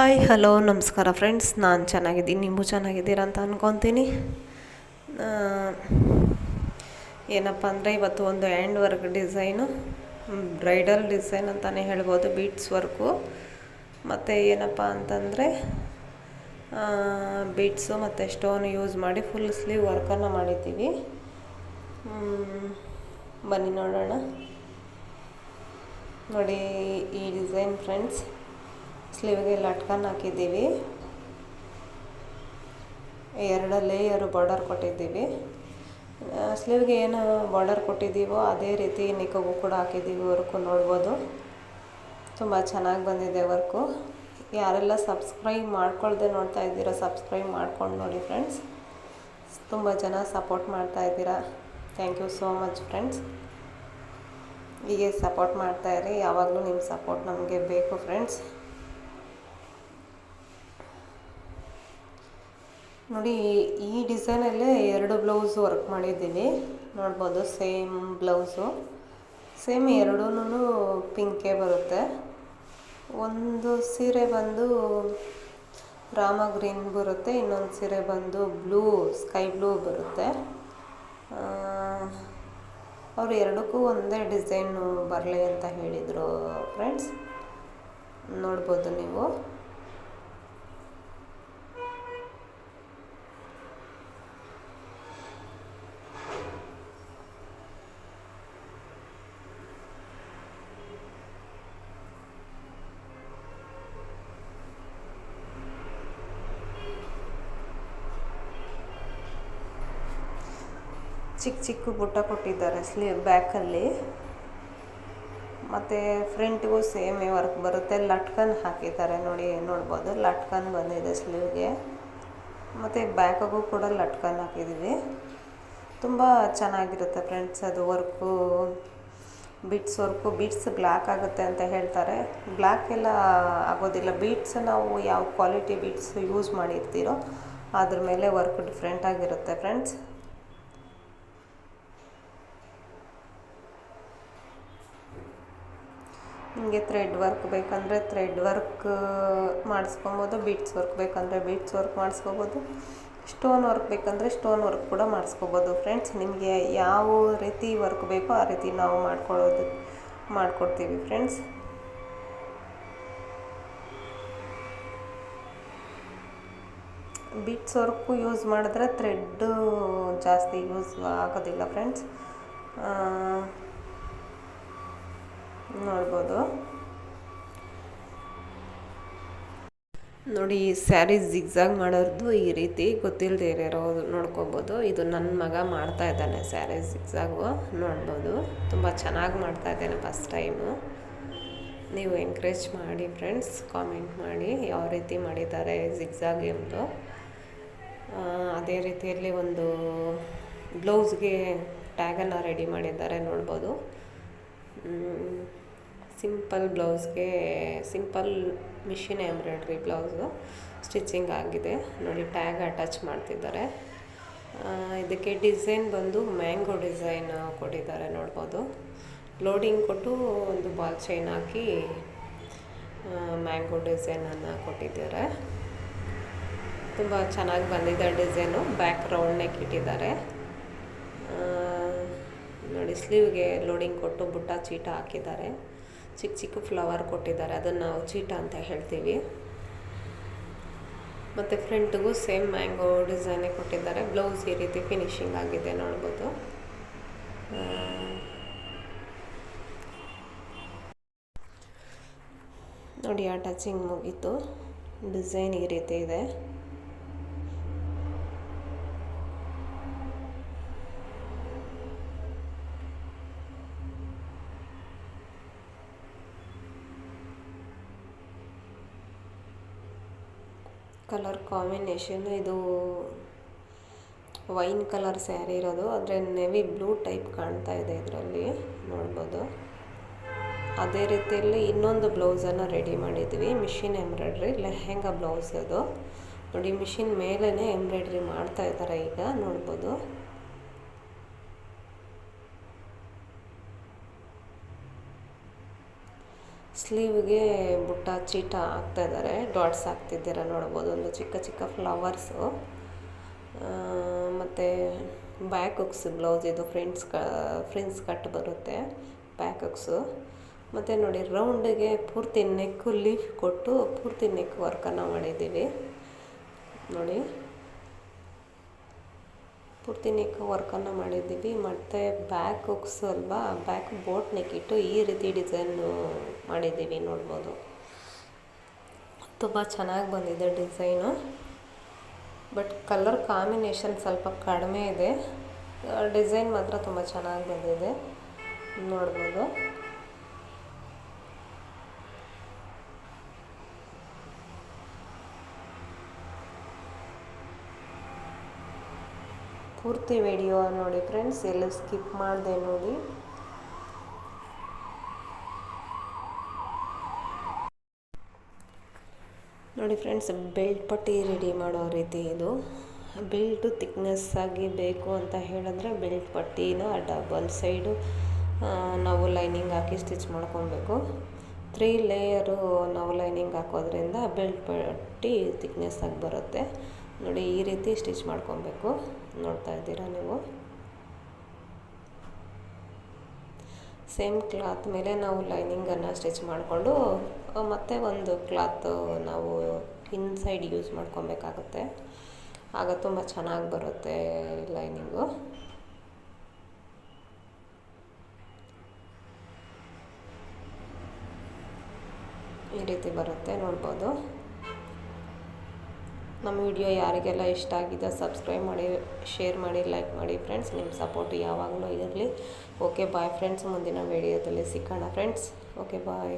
Hi hello ನಮಸ್ಕಾರ friends ನಾನು ಚೆನ್ನಾಗಿದ್ದೀನಿ. ನೀವು ಚೆನ್ನಾಗಿದ್ದೀರಾ ಅಂತ ಅಂದ್ಕೊತೀನಿ ಏನಪ್ಪ ಅಂದರೆ ಇವತ್ತು ಒಂದು hand work design bridal design ಅಂತಲೇ ಹೇಳ್ಬೋದು ಬೀಟ್ಸ್ ವರ್ಕು ಮತ್ತು ಏನಪ್ಪ ಅಂತಂದರೆ ಬೀಟ್ಸು ಮತ್ತು ಸ್ಟೋನ್ ಯೂಸ್ ಮಾಡಿ ಫುಲ್ ಸ್ಲೀವ್ ವರ್ಕನ್ನು ಮಾಡಿದ್ದೀವಿ. ಬನ್ನಿ ನೋಡೋಣ. ನೋಡಿ ಈ ಡಿಸೈನ್ ಫ್ರೆಂಡ್ಸ್ ಸ್ಲೀವ್ಗೆ ಲಟ್ಕನ್ ಹಾಕಿದ್ದೀವಿ. ಎರಡು ಲೇಯರು ಬಾರ್ಡರ್ ಕೊಟ್ಟಿದ್ದೀವಿ. ಸ್ಲೀವ್ಗೆ ಏನು ಬಾರ್ಡರ್ ಕೊಟ್ಟಿದ್ದೀವೋ ಅದೇ ರೀತಿ ನಿಕ್ಕಗೂ ಕೂಡ ಹಾಕಿದ್ದೀವಿ ವರ್ಕು ನೋಡ್ಬೋದು. ತುಂಬ ಚೆನ್ನಾಗಿ ಬಂದಿದೆ ವರ್ಕು ಯಾರೆಲ್ಲ ಸಬ್ಸ್ಕ್ರೈಬ್ ಮಾಡ್ಕೊಳ್ದೆ ನೋಡ್ತಾ ಇದ್ದೀರಾ ಸಬ್ಸ್ಕ್ರೈಬ್ ಮಾಡ್ಕೊಂಡು ನೋಡಿ ಫ್ರೆಂಡ್ಸ್ ತುಂಬ ಜನ ಸಪೋರ್ಟ್ ಮಾಡ್ತಾ ಇದ್ದೀರಾ. Thank you so much friends ಹೀಗೆ ಸಪೋರ್ಟ್ ಮಾಡ್ತಾಯಿರಿ ಯಾವಾಗಲೂ ನಿಮ್ಮ ಸಪೋರ್ಟ್ ನಮಗೆ ಬೇಕು ಫ್ರೆಂಡ್ಸ್ ನೋಡಿ, ಈ ಡಿಸೈನಲ್ಲೇ ಎರಡು ಬ್ಲೌಸ್ ವರ್ಕ್ ಮಾಡಿದ್ದೀನಿ. ನೋಡ್ಬೋದು, ಸೇಮ್ ಬ್ಲೌಸು. ಸೇಮ್ ಎರಡೂ ಪಿಂಕೇ ಬರುತ್ತೆ. ಒಂದು ಸೀರೆ ಬಂದು ರಾಮ ಗ್ರೀನ್ ಬರುತ್ತೆ, ಇನ್ನೊಂದು ಸೀರೆ ಬಂದು ಬ್ಲೂ, ಸ್ಕೈ ಬ್ಲೂ ಬರುತ್ತೆ. ಅವರು ಎರಡಕ್ಕೂ ಒಂದೇ ಡಿಸೈನು ಬರಲಿ ಅಂತ ಹೇಳಿದರು ಫ್ರೆಂಡ್ಸ್ ನೋಡ್ಬೋದು ನೀವು. ಚಿಕ್ಕ ಚಿಕ್ಕ ಬುಟ್ಟ ಕೊಟ್ಟಿದ್ದಾರೆ ಸ್ಲೀವ್ ಬ್ಯಾಕಲ್ಲಿ. ಮತ್ತು ಫ್ರಂಟ್ಗೂ ಸೇಮ್ ವರ್ಕ್ ಬರುತ್ತೆ. ಲಟ್ಕನ್ ಹಾಕಿದ್ದಾರೆ ನೋಡಿ, ನೋಡ್ಬೋದು. ಲಟ್ಕನ್ ಬಂದಿದೆ ಸ್ಲೀವ್ಗೆ. ಮತ್ತು ಬ್ಯಾಕಗೂ ಕೂಡ ಲಟ್ಕನ್ ಹಾಕಿದ್ದೀವಿ. ತುಂಬ ಚೆನ್ನಾಗಿರುತ್ತೆ ಫ್ರೆಂಡ್ಸ್ ಅದು work. Beads work, beads black ಆಗುತ್ತೆ ಅಂತ ಹೇಳ್ತಾರೆ. ಬ್ಲ್ಯಾಕ್ ಎಲ್ಲ ಆಗೋದಿಲ್ಲ. ಬೀಟ್ಸ್ ನಾವು ಯಾವ ಕ್ವಾಲಿಟಿ ಬೀಟ್ಸ್ ಯೂಸ್ ಮಾಡಿರ್ತೀರೋ ಅದ್ರ ಮೇಲೆ ವರ್ಕ್ ಡಿಫ್ರೆಂಟ್ ಆಗಿರುತ್ತೆ ಫ್ರೆಂಡ್ಸ್. ನಿಮಗೆ ಥ್ರೆಡ್ ವರ್ಕ್ ಬೇಕಂದರೆ ಥ್ರೆಡ್ ವರ್ಕ್ ಮಾಡಿಸ್ಕೊಬೋದು. ಬೀಟ್ಸ್ ವರ್ಕ್ ಬೇಕಂದರೆ ಬೀಟ್ಸ್ ವರ್ಕ್ ಮಾಡಿಸ್ಕೊಬೋದು. ಸ್ಟೋನ್ ವರ್ಕ್ ಬೇಕಂದರೆ ಸ್ಟೋನ್ ವರ್ಕ್ ಕೂಡ ಮಾಡಿಸ್ಕೋಬೋದು. ಫ್ರೆಂಡ್ಸ್ ನಿಮಗೆ ಯಾವ ರೀತಿ ವರ್ಕ್ ಬೇಕೋ ಆ ರೀತಿ ನಾವು ಮಾಡ್ಕೊಳ್ಳೋದು, ಮಾಡಿಕೊಡ್ತೀವಿ ಫ್ರೆಂಡ್ಸ್ ಬಿಟ್ಸ್ ವರ್ಕು ಯೂಸ್ ಮಾಡಿದ್ರೆ ಥ್ರೆಡ್ಡು ಜಾಸ್ತಿ ಯೂಸ್ ಆಗೋದಿಲ್ಲ ಫ್ರೆಂಡ್ಸ್ ನೋಡ್ಬೋದು. ನೋಡಿ ಈ ಸ್ಯಾರಿ ಜಿಗ್ಜಾಗ್ ಮಾಡೋದು ಈ ರೀತಿ ಗೊತ್ತಿಲ್ಲದೆ ಇರೋ ನೋಡ್ಕೋಬೋದು. ಇದು ನನ್ನ ಮಗ ಮಾಡ್ತಾ ಇದ್ದಾನೆ ಸ್ಯಾರಿ ಜಿಗ್ಜಾಗು. ನೋಡ್ಬೋದು. ತುಂಬ ಚೆನ್ನಾಗಿ ಮಾಡ್ತಾ ಇದ್ದಾನೆ ಫಸ್ಟ್ ಟೈಮು. ನೀವು ಎನ್ಕರೇಜ್ ಮಾಡಿ ಫ್ರೆಂಡ್ಸ್ ಕಾಮೆಂಟ್ ಮಾಡಿ ಯಾವ ರೀತಿ ಮಾಡಿದ್ದಾರೆ ಜಿಗ್ಜಾಗ್ ಎಂದು ಅದೇ ರೀತಿಯಲ್ಲಿ ಒಂದು ಬ್ಲೌಸ್ಗೆ ಟ್ಯಾಗನ್ನು ರೆಡಿ ಮಾಡಿದ್ದಾರೆ ನೋಡ್ಬೋದು. Simple ಬ್ಲೌಸ್ಗೆ, simple machine embroidery blouse stitching ಆಗಿದೆ. ನೋಡಿ, ಟ್ಯಾಗ್ ಅಟ್ಯಾಚ್ ಮಾಡ್ತಿದ್ದಾರೆ. ಇದಕ್ಕೆ ಡಿಸೈನ್ ಬಂದು ಮ್ಯಾಂಗೋ ಡಿಸೈನ್ ಕೊಟ್ಟಿದ್ದಾರೆ ನೋಡ್ಬೋದು. ಲೋಡಿಂಗ್ ಕೊಟ್ಟು ಒಂದು ಬಾಲ್ ಚೈನ್ ಹಾಕಿ ಮ್ಯಾಂಗೋ ಡಿಸೈನನ್ನು ಕೊಟ್ಟಿದ್ದಾರೆ. ತುಂಬ ಚೆನ್ನಾಗಿ ಬಂದಿದೆ ಡಿಸೈನು. ಬ್ಯಾಕ್ ರೌಂಡ್ ನೆಕ್ ಇಟ್ಟಿದ್ದಾರೆ. ನೋಡಿ, ಸ್ಲೀವ್ಗೆ ಲೋಡಿಂಗ್ ಕೊಟ್ಟು ಬುಟ್ಟ ಚೀಟ ಹಾಕಿದ್ದಾರೆ. ಚಿಕ್ಕ ಚಿಕ್ಕ ಫ್ಲವರ್ ಕೊಟ್ಟಿದ್ದಾರೆ. ಅದನ್ನು ನಾವು ಚೀಟ ಅಂತ ಹೇಳ್ತೀವಿ. ಮತ್ತು ಫ್ರಂಟ್ಗೂ ಸೇಮ್ ಮ್ಯಾಂಗೋ ಡಿಸೈನೇ ಕೊಟ್ಟಿದ್ದಾರೆ. ಬ್ಲೌಸ್ ಈ ರೀತಿ ಫಿನಿಶಿಂಗ್ ಆಗಿದೆ ನೋಡ್ಬೋದು. ನೋಡಿ, ಆ ಟಚಿಂಗ್ ಮುಗೀತು. ಡಿಸೈನ್ ಈ ರೀತಿ ಇದೆ. ಕಲರ್ ಕಾಂಬಿನೇಷನ್ ಇದು ವೈನ್ ಕಲರ್ ಸ್ಯಾರಿ ಇರೋದು. ಆದರೆ ನೆವಿ ಬ್ಲೂ ಟೈಪ್ ಕಾಣ್ತಾ ಇದೆ ಇದರಲ್ಲಿ. ನೋಡ್ಬೋದು. ಅದೇ ರೀತಿಯಲ್ಲಿ ಇನ್ನೊಂದು ಬ್ಲೌಸನ್ನು ರೆಡಿ ಮಾಡಿದ್ವಿ. ಮಿಷಿನ್ ಎಂಬ್ರಾಯ್ಡ್ರಿ, ಲೆಹೆಂಗಾ ಬ್ಲೌಸ್ ಅದು. ನೋಡಿ, ಮಿಷಿನ್ ಮೇಲೇ ಎಂಬ್ರಾಯ್ಡ್ರಿ ಮಾಡ್ತಾ ಇದ್ದಾರೆ ಈಗ. ನೋಡ್ಬೋದು. ಸ್ಲೀವ್ಗೆ ಬುಟ್ಟ ಚೀಟ ಹಾಕ್ತಾ ಇದ್ದಾರೆ. ಡಾಟ್ಸ್ ಹಾಕ್ತಿದ್ದೀರ ನೋಡ್ಬೋದು. ಒಂದು ಚಿಕ್ಕ ಚಿಕ್ಕ ಫ್ಲವರ್ಸು. ಮತ್ತು ಬ್ಯಾಕ್ ಹುಕ್ಸ್ ಬ್ಲೌಸ್ ಇದು ಫ್ರೆಂಡ್ಸ್ ಕ, ಫ್ರೆಂಡ್ಸ್ ಕಟ್ ಬರುತ್ತೆ ಬ್ಯಾಕ್ ಹುಕ್ಸು. ಮತ್ತು ನೋಡಿ, ರೌಂಡಿಗೆ ಪೂರ್ತಿ ನೆಕ್ಕು ಲೀಫ್ ಕೊಟ್ಟು ಪೂರ್ತಿ ನೆಕ್ ವರ್ಕನ್ನು ಮಾಡಿದ್ದೀವಿ. ನೋಡಿ. ಪೂರ್ತಿ ನೆಕ್ ವರ್ಕನ್ನು ಮಾಡಿದ್ದೀವಿ. ಮತ್ತು ಬ್ಯಾಕ್ ಹುಕ್ಸ್ ಅಲ್ವಾ, ಬ್ಯಾಕ್ ಬೋಟ್ ನೆಕ್ ಇಟ್ಟು ಈ ರೀತಿ ಡಿಸೈನು ಮಾಡಿದ್ದೀವಿ ನೋಡ್ಬೋದು. ತುಂಬ ಚೆನ್ನಾಗಿ ಬಂದಿದೆ ಡಿಸೈನು ಬಟ್ ಕಲರ್ ಕಾಂಬಿನೇಷನ್ ಸ್ವಲ್ಪ ಕಡಿಮೆ ಇದೆ. ಡಿಸೈನ್ ಮಾತ್ರ ತುಂಬ ಚೆನ್ನಾಗಿ ಬಂದಿದೆ. ನೋಡ್ಬೋದು. ಪೂರ್ತಿ ವಿಡಿಯೋ ನೋಡಿ ಫ್ರೆಂಡ್ಸ್ ಎಲ್ಲ ಸ್ಕಿಪ್ ಮಾಡಿದೆ ನೋಡಿ. ನೋಡಿ ಫ್ರೆಂಡ್ಸ್ ಬೆಲ್ಟ್ ಪಟ್ಟಿ ರೆಡಿ ಮಾಡೋ ರೀತಿ ಇದು. ಬೆಲ್ಟು ಥಿಕ್ನೆಸ್ ಆಗಿ ಬೇಕು ಅಂತ ಹೇಳಿದ್ರೆ ಬೆಲ್ಟ್ ಪಟ್ಟಿನ ಡಬಲ್ ಸೈಡು ನಾವು ಲೈನಿಂಗ್ ಹಾಕಿ ಸ್ಟಿಚ್ ಮಾಡ್ಕೊಬೇಕು. ತ್ರೀ ಲೇಯರು ನಾವು ಲೈನಿಂಗ್ ಹಾಕೋದ್ರಿಂದ ಬೆಲ್ಟ್ ಪಟ್ಟಿ ತಿಕ್ನೆಸ್ಸಾಗಿ ಬರುತ್ತೆ. ನೋಡಿ ಈ ರೀತಿ ಸ್ಟಿಚ್ ಮಾಡ್ಕೊಬೇಕು. ನೋಡ್ತಾ ಇದ್ದೀರಾ ನೀವು? ಸೇಮ್ ಕ್ಲಾತ್ ಮೇಲೆ ನಾವು ಲೈನಿಂಗನ್ನು ಸ್ಟಿಚ್ ಮಾಡಿಕೊಂಡು ಮತ್ತೆ ಒಂದು ಕ್ಲಾತ್ ನಾವು ಇನ್ಸೈಡ್ ಯೂಸ್ ಮಾಡ್ಕೊಬೇಕಾಗುತ್ತೆ. ಆಗ ತುಂಬ ಚೆನ್ನಾಗಿ ಬರುತ್ತೆ ಲೈನಿಂಗು ಈ ರೀತಿ ಬರುತ್ತೆ, ನೋಡ್ಬೋದು. ನಮ್ಮ ವಿಡಿಯೋ ಯಾರಿಗೆಲ್ಲ ಇಷ್ಟ ಆಗಿದೆ ಸಬ್ಸ್ಕ್ರೈಬ್ ಮಾಡಿ ಶೇರ್ ಮಾಡಿ ಲೈಕ್ ಮಾಡಿ ಫ್ರೆಂಡ್ಸ್ ನಿಮ್ಮ ಸಪೋರ್ಟ್ ಯಾವಾಗಲೂ ಇರಲಿ. ಓಕೆ ಬಾಯ್ ಫ್ರೆಂಡ್ಸ್ ಮುಂದಿನ ವಿಡಿಯೋದಲ್ಲಿ ಸಿಕ್ಕೋಣ ಫ್ರೆಂಡ್ಸ್ ಓಕೆ ಬಾಯ್